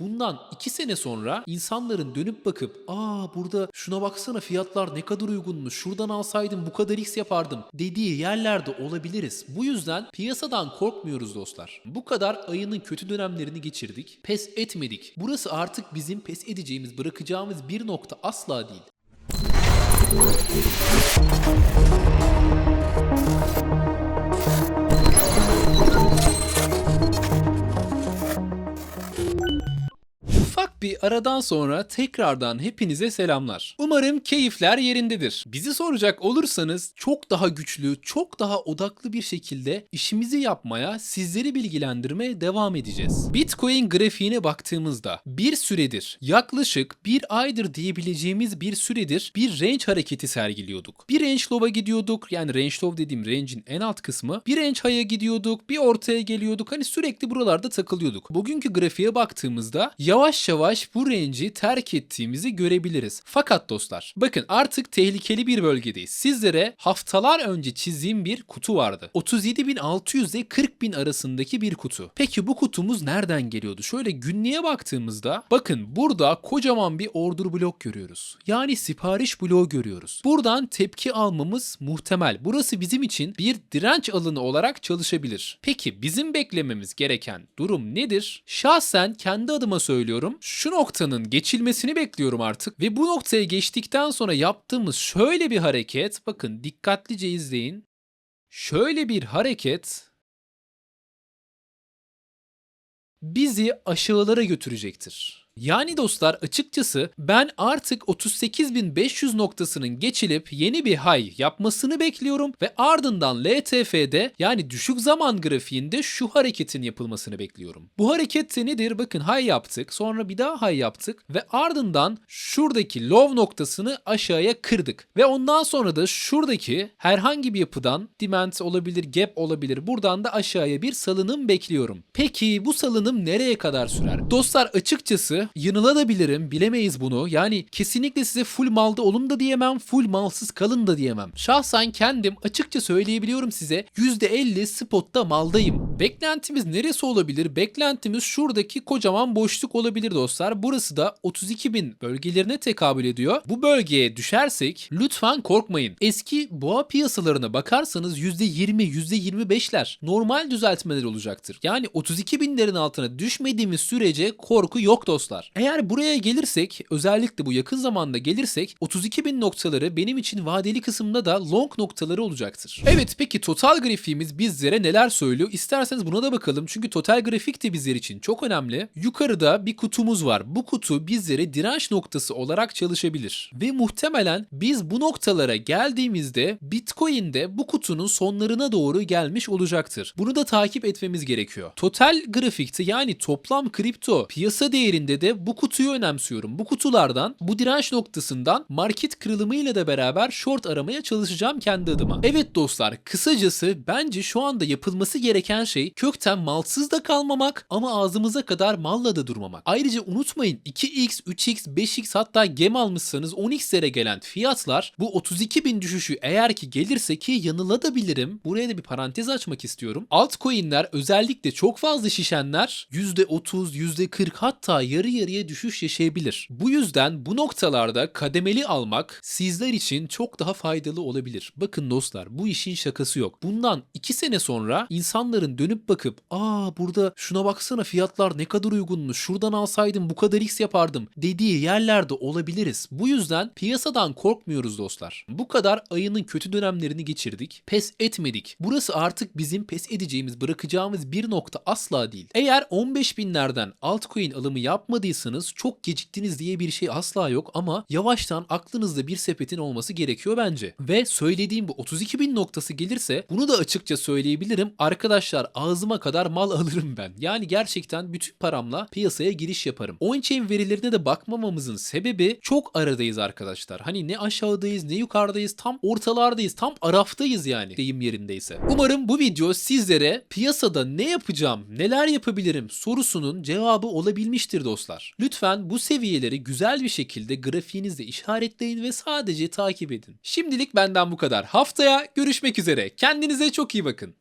Bundan 2 sene sonra insanların dönüp bakıp ''Aa burada şuna baksana fiyatlar ne kadar uygunmuş, şuradan alsaydım bu kadar x yapardım'' dediği yerlerde olabiliriz. Bu yüzden piyasadan korkmuyoruz dostlar. Bu kadar ayının kötü dönemlerini geçirdik, pes etmedik. Burası artık bizim pes edeceğimiz, bırakacağımız bir nokta asla değil. Bir aradan sonra tekrardan hepinize selamlar. Umarım keyifler yerindedir. Bizi soracak olursanız çok daha güçlü, çok daha odaklı bir şekilde işimizi yapmaya, sizleri bilgilendirmeye devam edeceğiz. Bitcoin grafiğine baktığımızda bir süredir, yaklaşık bir aydır diyebileceğimiz bir süredir bir range hareketi sergiliyorduk. Bir range low'a gidiyorduk. Yani range low dediğim range'in en alt kısmı. Bir range high'a gidiyorduk, bir ortaya geliyorduk. Hani sürekli buralarda takılıyorduk. Bugünkü grafiğe baktığımızda yavaş yavaş bu range'i terk ettiğimizi görebiliriz. Fakat dostlar bakın artık tehlikeli bir bölgedeyiz. Sizlere haftalar önce çizdiğim bir kutu vardı. 37.600 ile 40.000 arasındaki bir kutu. Peki bu kutumuz nereden geliyordu? Şöyle günlüğe baktığımızda bakın burada kocaman bir order blok görüyoruz. Yani sipariş bloğu görüyoruz. Buradan tepki almamız muhtemel. Burası bizim için bir direnç alanı olarak çalışabilir. Peki bizim beklememiz gereken durum nedir? Şahsen kendi adıma söylüyorum. Şu noktanın geçilmesini bekliyorum artık ve bu noktaya geçtikten sonra yaptığımız şöyle bir hareket bakın dikkatlice izleyin. Şöyle bir hareket bizi aşağılara götürecektir. Yani dostlar açıkçası ben artık 38.500 noktasının geçilip yeni bir high yapmasını bekliyorum ve ardından LTF'de yani düşük zaman grafiğinde şu hareketin yapılmasını bekliyorum. Bu hareket nedir? Bakın high yaptık sonra bir daha high yaptık ve ardından şuradaki low noktasını aşağıya kırdık. Ve ondan sonra da şuradaki herhangi bir yapıdan demand olabilir, gap olabilir. Buradan da aşağıya bir salınım bekliyorum. Peki bu salınım nereye kadar sürer? Dostlar açıkçası yanılabilirim bilemeyiz bunu. Yani kesinlikle size full malda olun da diyemem, full malsız kalın da diyemem. Şahsen kendim açıkça söyleyebiliyorum size %50 spotta maldayım. Beklentimiz neresi olabilir? Beklentimiz şuradaki kocaman boşluk olabilir dostlar. Burası da 32.000 bölgelerine tekabül ediyor. Bu bölgeye düşersek lütfen korkmayın. Eski boğa piyasalarına bakarsanız %20, %25'ler normal düzeltmeler olacaktır. Yani 32.000'lerin altına düşmediğimiz sürece korku yok dostlar. Eğer buraya gelirsek özellikle bu yakın zamanda gelirsek 32.000 noktaları benim için vadeli kısımda da long noktaları olacaktır. Evet peki total grafiğimiz bizlere neler söylüyor? İsterseniz buna da bakalım. Çünkü total grafik de bizler için çok önemli. Yukarıda bir kutumuz var. Bu kutu bizlere direnç noktası olarak çalışabilir. Ve muhtemelen biz bu noktalara geldiğimizde Bitcoin'de bu kutunun sonlarına doğru gelmiş olacaktır. Bunu da takip etmemiz gerekiyor. Total grafikte yani toplam kripto piyasa değerinde de bu kutuyu önemsiyorum. Bu kutulardan, bu direnç noktasından market kırılımıyla da beraber short aramaya çalışacağım kendi adıma. Evet dostlar, kısacası bence şu anda yapılması gereken şey kökten malsız da kalmamak ama ağzımıza kadar malla da durmamak. Ayrıca unutmayın 2x, 3x, 5x hatta gem almışsanız 10x'lere gelen fiyatlar bu 32.000 düşüşü eğer ki gelirse ki yanılabilirim. Buraya da bir parantez açmak istiyorum. Altcoin'ler özellikle çok fazla şişenler %30, %40 hatta yarı yarıya düşüş yaşayabilir. Bu yüzden bu noktalarda kademeli almak sizler için çok daha faydalı olabilir. Bakın dostlar bu işin şakası yok. Bundan 2 sene sonra insanların dönüp bakıp ''Aa burada şuna baksana fiyatlar ne kadar uygunmuş şuradan alsaydım bu kadar x yapardım'' dediği yerlerde olabiliriz. Bu yüzden piyasadan korkmuyoruz dostlar. Bu kadar ayının kötü dönemlerini geçirdik. Pes etmedik. Burası artık bizim pes edeceğimiz, bırakacağımız bir nokta asla değil. Eğer 15 binlerden altcoin alımı yapmadıysanız çok geciktiniz diye bir şey asla yok ama yavaştan aklınızda bir sepetin olması gerekiyor bence. Ve söylediğim bu 32 bin noktası gelirse bunu da açıkça söyleyebilirim. Arkadaşlar ağzıma kadar mal alırım ben. Yani gerçekten bütün paramla piyasaya giriş yaparım. On-chain verilerine de bakmamamızın sebebi çok aradayız arkadaşlar. Hani ne aşağıdayız ne yukarıdayız tam ortalardayız tam araftayız yani deyim yerindeyse. Umarım bu video sizlere piyasada ne yapacağım neler yapabilirim sorusunun cevabı olabilmiştir dostlar. Lütfen bu seviyeleri güzel bir şekilde grafiğinizde işaretleyin ve sadece takip edin. Şimdilik benden bu kadar. Haftaya görüşmek üzere. Kendinize çok iyi bakın.